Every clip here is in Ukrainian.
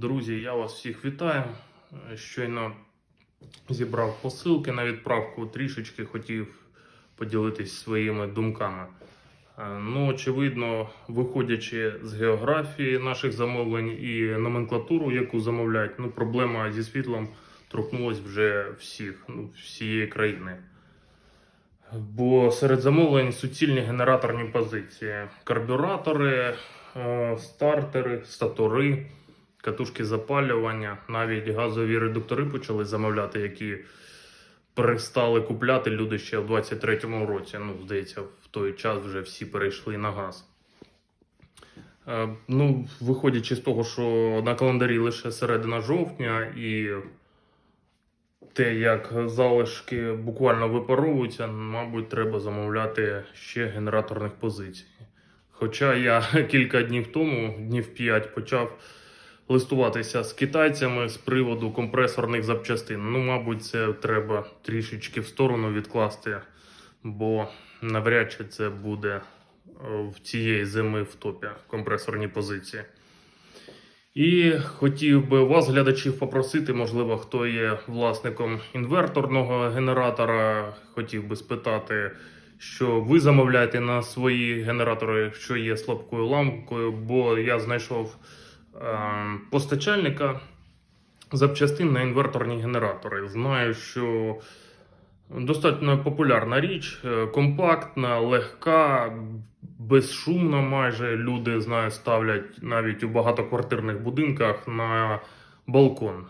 Друзі, я вас всіх вітаю. Е, Щойно зібрав посилки на відправку. Трішечки хотів поділитись своїми думками. Е, Ну, очевидно, виходячи з географії наших замовлень і номенклатуру, яку замовляють, ну, проблема зі світлом торкнулась вже всіх, ну, всієї країни. Бо серед замовлень суцільні генераторні позиції: карбюратори, е, стартери, статори, катушки запалювання, навіть газові редуктори почали замовляти, які перестали купляти люди ще в 23-му році. Ну, здається, в той час вже всі перейшли на газ. Е, Ну, виходячи з того, що на календарі лише середина жовтня і те, як залишки буквально випаровуються, мабуть, треба замовляти ще генераторних позицій. Хоча я кілька днів тому, днів 5, почав листуватися з китайцями з приводу компресорних запчастин. Ну, мабуть, це треба трішечки в сторону відкласти, бо навряд чи це буде е, в цієї зими в топі компресорні позиції. І хотів би вас, глядачів, попросити, можливо, хто є власником інверторного генератора, хотів би спитати, що ви замовляєте на свої генератори, що є слабкою ламкою, бо я знайшов постачальника запчастин на інверторні генератори. Знаю, що достатньо популярна річ, е, компактна, легка, безшумна майже. Люди знаю, ставлять навіть у багатоквартирних будинках на балкон.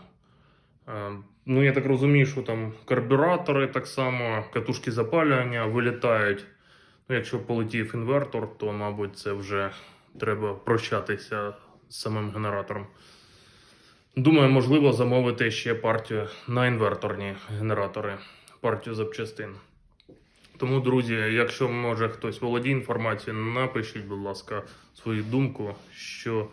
Е, Ну, я так розумію, що там карбюратори так само, катушки запалювання вилітають. Ну, якщо полетів інвертор, то, мабуть, це вже треба прощатися самим генератором. Думаю, можливо замовити ще партію на інверторні генератори, партію запчастин. Тому, друзі, якщо може хтось володіє інформацією, напишіть, будь ласка, свою думку, що,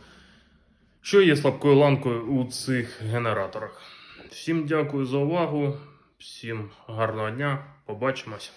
що є слабкою ланкою у цих генераторах. Всім дякую за увагу, всім гарного дня, побачимось.